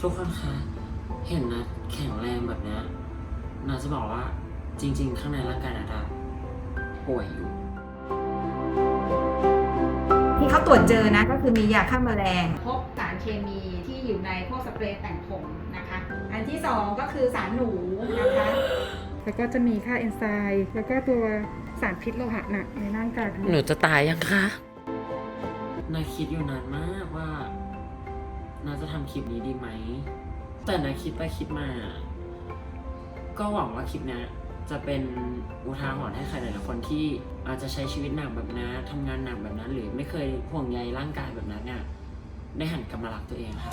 ทุกคนคะเห็นนะแข็งแรงแบบเนี้ยนาจะบอกว่าจริง ๆ ข้างในร่างกายนาดาป่วยอยู่ ที่เขาตรวจเจอนะก็คือมียาฆ่าแมลง พบสารเคมีที่อยู่ในพวกสเปรย์แต่งผมนะคะ อันที่สองก็คือสารหนูนะคะ แล้วก็จะมีค่าเอนไซม์แล้วก็ตัวสารพิษโลหะหนักในร่างกายทั้งหมหนูดจะตายยังคะ นาคิดอยู่นานมากว่า น่าจะทำคลิปนี้ดีไหม แต่นาคิดไปคิดมา ก็หวังว่าคลิปนี้จะเป็นอุทาหรณ์ให้ใครหลายๆคนที่อาจจะใช้ชีวิตหนักแบบนั้นทำงานหนักแบบนั้น หรือไม่เคยห่วงใยร่างกายแบบนั้นเนี่ยได้หันกลับมารักตัวเองค่ะ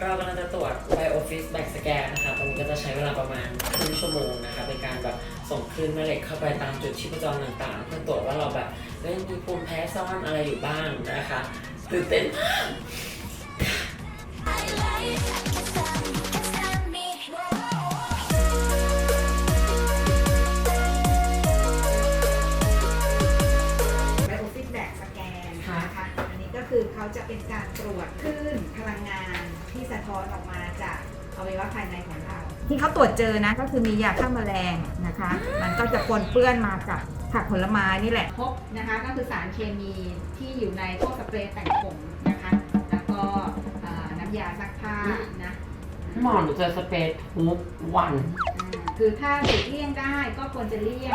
เรากำลังจะตรวจ Biophys Back Scan นะคะ ตรงนี้ก็จะใช้เวลาประมาณครึ่งชั่วโมงนะคะ ในการแบบส่งคลื่นแม่เหล็กเข้าไปตามจุดชีพจรต่างๆ เพื่อตรวจว่าเราแบบเอ้ยมีภูมิแพ้ซ่อนอะไรอยู่บ้างนะคะ ตื่นเต้นมากไบโอฟิตแบกสแกนนะคะ อันนี้ก็คือเขาจะเป็นการตรวจคลื่นพลังงานที่สะท้อนออกมาจากอวัยวะภายในของเรา ที่เขาตรวจเจอนะก็คือมียาฆ่าแมลงนะคะ มันก็จะปนเปื้อนมาจาก ผักผลไม้นี่แหละพบนะคะก็คือสารเคมีที่อยู่ในพวกสเปรย์แต่งผมนะคะ แล้วก็เอ่อน้ำยาซักผ้านะ หมอหนูเจอสเปซทุกวันอ่าคือถ้าหลีกเลี่ยงได้ก็ควรจะเลี่ยง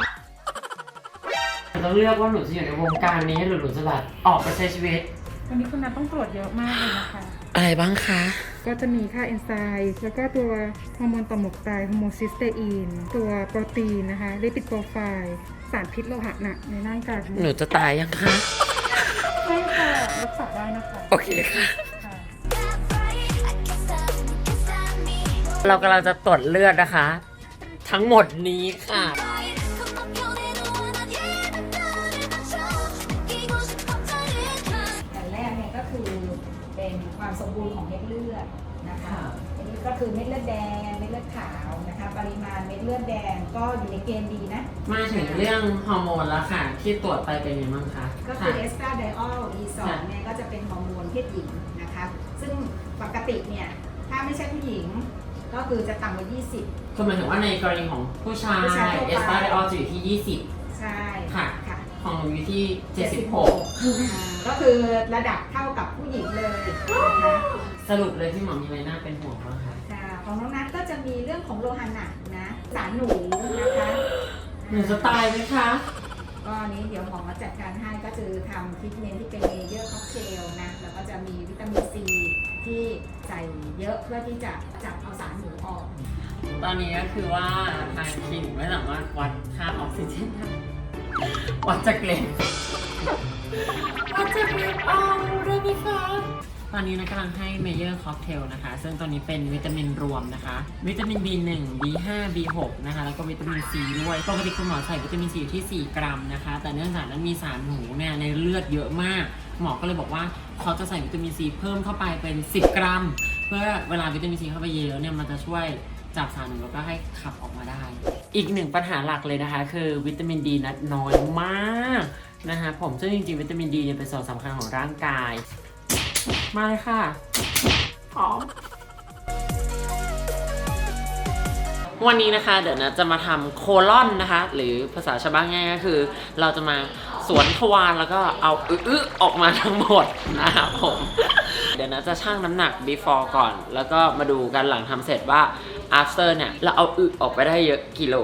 ต้องเลือกว่าหนูจะอยู่ในวงการนี้หรือหนูจะแบบออกไปใช้ชีวิต วันนี้คุณนัทต้องตรวจเยอะมากเลยนะคะ อะไรบ้างคะ ก็จะมีค่าเอนไซม์แล้วก็ตัวฮอร์โมนต่อมหมวกไตฮอร์โมนซิสเตอีน ตัวโปรตีนนะคะลิปิดโปรไฟล์ สารพิษโลหะหนักในร่างกายทั้งหมหนูดจะตายยังคะ ใช่ค่ะรักษาได้นะคะโอเคค่ะ ค่ะ เรากำลังจะตรวจเลือดนะคะ ทั้งหมดนี้ค่ะ อย่างแรกเนี่ยก็คือเป็นความสมบูรณ์ของเม็ดเลือดนะคะอันนี้ก็คือเม็ดเลือดแดง เม็ดเลือดขาวนะคะ ปริมาณเม็ดเลือดแดง ก็อยู่ในเกณฑ์ดีนะ มาถึงเรื่องฮอร์โมนแล้วค่ะ ที่ตรวจไปเป็นยังไงบ้างคะก็คือเอค่ะสตราไดออล E2 ค่ะเนี่ยก็จะเป็นฮอร์โมนเพศหญิงนะคะ ซึ่งปกติเนี่ย ถ้าไม่ใช่ผู้หญิง ก็คือจะต่ำกว่า 20คือหมายถึงว่าในกรณีของผู้ชายผู้ชายทั่วไปเอสตาไดออลจะอยู่ที่ใช่ค่ะค่ะ20ของหนูอยู่ที่ 76อ่าก็คือระดับเท่ากับผู้หญิงเลยนะคะสรุปเลยพี่หมอมีอะไรน่าเป็นห่วงบ้างคะค่ะของน้องนัทก็จะมีเรื่องของโลหะหนักนะ สารหนูนะคะหนูจะตายไหมคะก็อันนี้เดี๋ยวหมอจัดการให้ก็คือทำทรีทเมนต์ที่เป็นเมเยอร์ค็อกเทลนะแล้วก็จะมีวิตามินซีที่ใส่เยอะเพื่อที่จะจับเอาสารหนูออก ตอนนี้ก็คือว่าทางคลินิกไม่สามารถวัดค่าออกซิเจนได้วัดจากเกล็ดวัดจากเกล็ดออกได้ไหมคะ ตอนนี้นะกำลังให้เมเยอร์ค็อกเทลนะคะ ซึ่งตัวนี้เป็นวิตามินรวมนะคะ วิตามิน B1 B5 B6 นะคะ แล้วก็วิตามิน C ด้วย ปกติคุณหมอใส่วิตามิน C อยู่ที่ 4 กรัมนะคะ แต่เนื่องจากนั้นมีสารหนูเนี่ยในเลือดเยอะมาก หมอก็เลยบอกว่าเขาจะใส่วิตามิน C เพิ่มเข้าไปเป็น 10 กรัม เพื่อเวลาวิตามิน C เข้าไปเยอะเนี่ยมันจะช่วยจับสารหนูแล้วก็ให้ขับออกมาได้ อีกหนึ่งปัญหาหลักเลยนะคะ คือวิตามินดีนัดน้อยมากนะคะผมซึ่งจริงๆวิตามินดีเนี่ยเป็นส่วนสำคัญของร่างกาย มาเลยค่ะพร้อมวันนี้นะคะ เดี๋ยวนะจะมาทำโคลอนนะคะ หรือภาษาชาวบ้านง่ายก็คือ เราจะมาสวนทวารแล้วก็เอาอึๆออกมาทั้งหมดนะครับผม เดี๋ยวนะจะชั่งน้ำหนัก before ก่อน แล้วก็มาดูกันหลังทำเสร็จว่า after เนี่ย เราเอาอึออกไปได้เยอะกิโล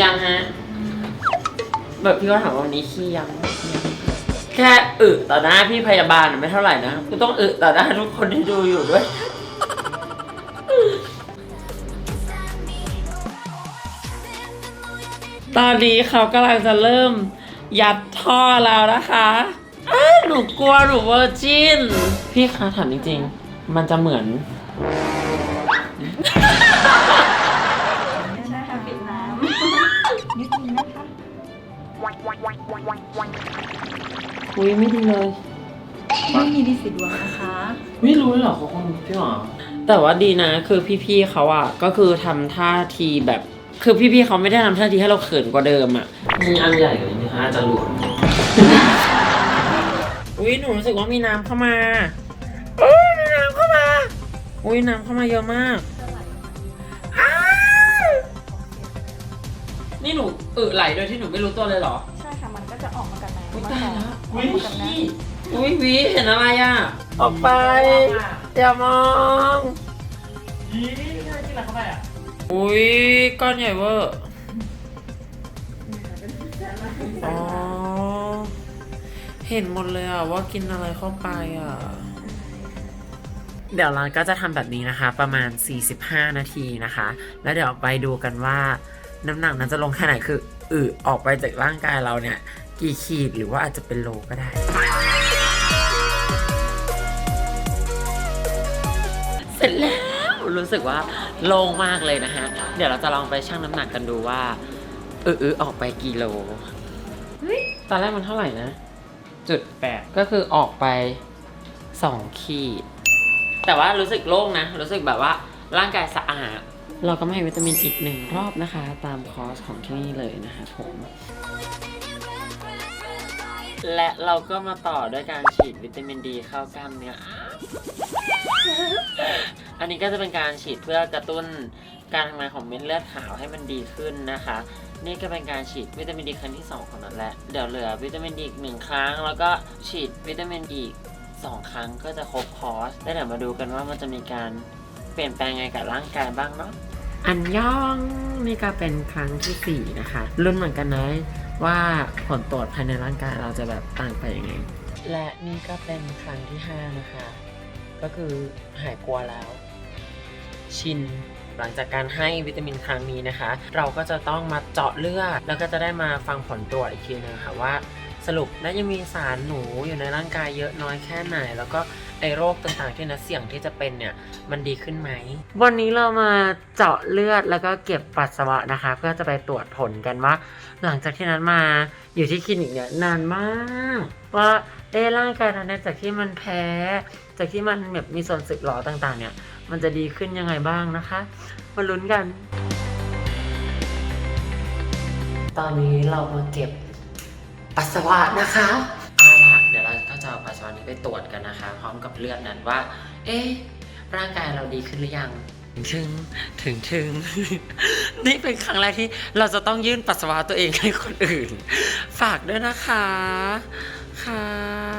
ยังฮะ แบบพี่ก็ถามว่าวันนี้ขี้ยังยัง แค่อึต่อหน้าพี่พยาบาลน่ะไม่เท่าไหร่นะกูต้องอึต่อหน้าทุกคนที่ดูอยู่ด้วย ตอนนี้เขากำลังจะเริ่ม ยัดท่อแล้วนะคะอ้าวหนูกลัวหนูเวอร์จิน พี่คะถามจริงๆ มันจะเหมือน อุ้ยไม่ดีเลย ไม่มีดิสิดวงนะคะ ไม่รู้เลยเหรอเขาคนพี่หรอแต่ว่าดีนะ คือพี่ๆเขาอะก็คือทำท่าทีแบบ คือพี่ๆเขาไม่ได้ทำท่าทีให้เราเขินกว่าเดิมอะ มีอันใหญ่กว่านี้ฮะจะหลวมอุ้ยหนูรู้สึกว่ามีน้ำเข้ามาอุ้ยมีน้ำเข้ามา อุ้ยน้ำเข้ามาเยอะมากอ้าวนี่หนูอึไหลโดยที่หนูไม่รู้ตัวเลยเหรอ ออกมากับน้ำอุ้ยมาตายก่อนแล้วอออุ้กยมากับน้พี่อุ้ยวีเห็นอะไรอะ ออกไป อย่ามองอุ้ยก้อนใหญ่เวอร์อ๋อ เห็นหมดเลยอะว่ากินอะไรเข้าไปอะ เดี๋ยวเราก็จะทำแบบนี้นะคะ ประมาณ 45 นาทีนะคะ แล้วเดี๋ยวไปดูกันว่าน้ำหนักนั้นจะลงแค่ไหนคืออึออกไปจากร่างกายเราเนี่ย กี่ขีดหรือว่าอาจจะเป็นโลก็ได้ เสร็จแล้วรู้สึกว่าโล่งมากเลยนะฮะ เดี๋ยวเราจะลองไปชั่งน้ำหนักกันดูว่าเออเออออกไปกี่โลตอนแรกมันเท่าไหร่นะจุดแปดก็คือออกไปสองขีด แต่ว่ารู้สึกโล่งนะ รู้สึกแบบว่าร่างกายสะอาด เราก็มาให้วิตามินอีกหนึ่งรอบนะคะ ตามคอร์สของที่นี่เลยนะคะผม และเราก็มาต่อด้วยการฉีดวิตามินดีเข้ากล้ามเนื้อ อันนี้ก็จะเป็นการฉีดเพื่อกระตุ้นการทำงานของเม็ดเลือดขาวให้มันดีขึ้นนะคะ นี่ก็เป็นการฉีดวิตามินดีครั้งที่ 2 ของนันแหละเดี๋ยวเหลือวิตามินดีอีกหนึ่งครั้ง แล้วก็ฉีดวิตามินอีก2ครั้งก็จะครบคอร์สแล้วเดี๋ยวมาดูกันว่ามันจะมีการเปลี่ยนแปลงไงกับร่างกายบ้างเนาะอันย่องนี่ก็เป็นครั้งที่ 4 นะคะรุ่นเหมือนกันนะ ว่าผลตรวจภายในร่างกายเราจะแบบต่างไปยังไง และนี่ก็เป็นครั้งที่ 5 นะคะ ก็คือหายกลัวแล้ว ชินหลังจากการให้วิตามินครั้งนี้นะคะ เราก็จะต้องมาเจาะเลือด แล้วก็จะได้มาฟังผลตรวจอีกทีนึงค่ะว่า สรุปน่าจะมีสารหนูอยู่ในร่างกายเยอะน้อยแค่ไหน แล้วก็ ไอโรคต่างๆที่นัดเสี่ยงที่จะเป็นเนี่ยมันดีขึ้นไหม วันนี้เรามาเจาะเลือดแล้วก็เก็บปัสสาวะนะคะ เพื่อจะไปตรวจผลกันว่า หลังจากที่นั้นมาอยู่ที่คลินิกเนี่ยนานมาก ว่าเอะร่างกายเราเนี่ยจากที่มันแพ้ จากที่มันแบบมีส่วนสึกหรอต่างๆ เนี่ย มันจะดีขึ้นยังไงบ้างนะคะมาลุ้นกัน ตอนนี้เรามาเก็บปัสสาวะนะคะเอาล่ะเดี๋ ยวเราปัสสาวะนี้ไปตรวจกันนะคะ พร้อมกับเลือดนั้นว่า เอ๊ะร่างกายเราดีขึ้นหรือยังถึงถึงถึง นี่เป็นครั้งแรกที่เราจะต้องยื่นปัสสาวะตัวเองให้คนอื่น ฝากด้วยนะคะค่ะ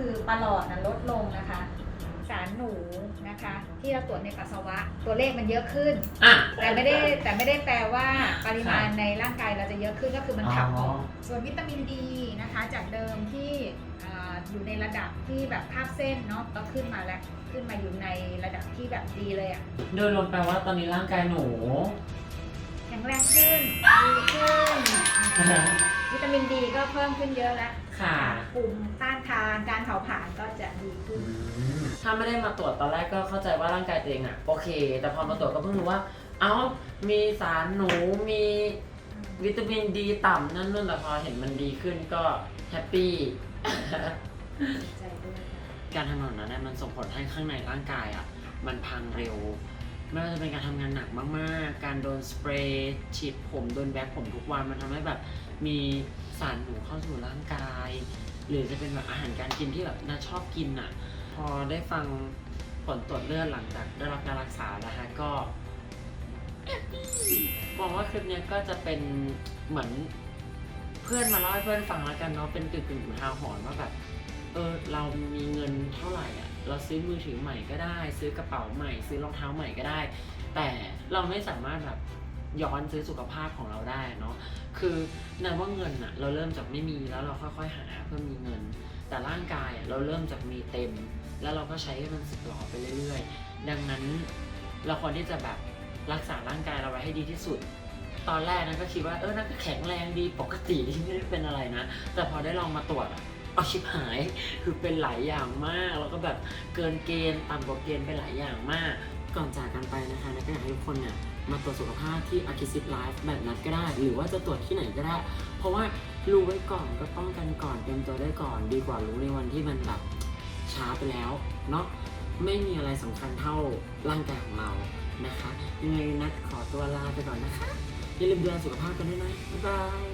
คือปลาหลอดนะลดลงนะคะ สารหนูนะคะ ที่เราตรวจในปัสสาวะ ตัวเลขมันเยอะขึ้น อะ แต่ไม่ได้แต่ไม่ได้แปลว่าปริมาณในร่างกายเราจะเยอะขึ้นก็คือมันขับออกอ๋อส่วนวิตามินดีนะคะ จากเดิมที่อ่าอยู่ในระดับที่แบบภาพเส้นเนาะก็ขึ้นมาแล้วขึ้นมาอยู่ในระดับที่แบบดีเลยอะโดยรวมแปลว่าตอนนี้ร่างกายหนู แข็งแรงขึ้นดีขึ้น วิตามินดีก็เพิ่มขึ้นเยอะแล้ว ค่ะ ภูมิต้านทานการเผาผลาญก็จะดีขึ้น ถ้าไม่ได้มาตรวจตอนแรกก็เข้าใจว่าร่างกายตัวเองอะโอเค แต่พอมาตรวจก็เพิ่งรู้ว่า เอ้า มีสารหนู มีวิตามินดีต่ำนั่นนู่นแต่พอเห็นมันดีขึ้นก็แฮปปี้ ใจด้วยค่ะ การทำงานนั้นนะมันส่งผลให้ข้างในร่างกายอะมันพังเร็ว ไม่ว่าจะเป็นการทำงานหนักมากๆ การโดนสเปรย์ฉีดผมโดนแบ็คผมทุกวันมันทำให้แบบมีสารหนูเข้าสู่ร่างกาย หรือจะเป็นแบบอาหารการกินที่แบบน่าชอบกินอะ พอได้ฟังผลตรวจเลือดหลังจากได้รับการรักษานะคะก็มองว่าคลิปนี้ก็จะเป็นเหมือนเพื่อนมาเล่าให้เพื่อนฟังแล้วกันเนาะเป็นกึ่งกึ่งๆอุทาหรณ์ว่าแบบเออเรามีเงินเท่าไหร่อะ เราซื้อมือถือใหม่ก็ได้ ซื้อกระเป๋าใหม่ ซื้อรองเท้าใหม่ก็ได้ แต่เราไม่สามารถแบบย้อนซื้อสุขภาพของเราได้เนาะคือนันว่าเงินอะเราเริ่มจากไม่มีแล้วเราค่อยๆหาเพื่อมีเงิน แต่ร่างกายอะเราเริ่มจากมีเต็ม แล้วเราก็ใช้ให้มันสึกหรอไปเรื่อยๆ ดังนั้นเราควรที่จะแบบรักษาร่างกายเราไว้ให้ดีที่สุด ตอนแรกนั้นก็คิดว่าเออน่าจะแข็งแรงดีปกติดีไม่ได้เป็นอะไรนะ แต่พอได้ลองมาตรวจอะ เอาชิบหาย คือเป็นหลายอย่างมาก แล้วก็แบบเกินเกณฑ์ต่ำกว่าเกณฑ์ไปหลายอย่างมาก ก่อนจากกันไปนะคะนักก็อยากให้ทุกคนเนี่ยมาตรวจสุขภาพที่อาคิซิปไลฟ์แบบนัดก็ได้ หรือว่าจะตรวจที่ไหนก็ได้ เพราะว่ารู้ไว้ก่อนก็ป้องกันก่อนเตรียมตัวได้ก่อน ดีกว่ารู้ในวันที่มันแบบช้าไปแล้วเนาะไม่มีอะไรสำคัญเท่าร่างกายของเรานะคะยังไงนัดขอตัวลาไปก่อนนะคะอย่าลืมดูแลสุขภาพกันด้วยนะบ๊ายบาย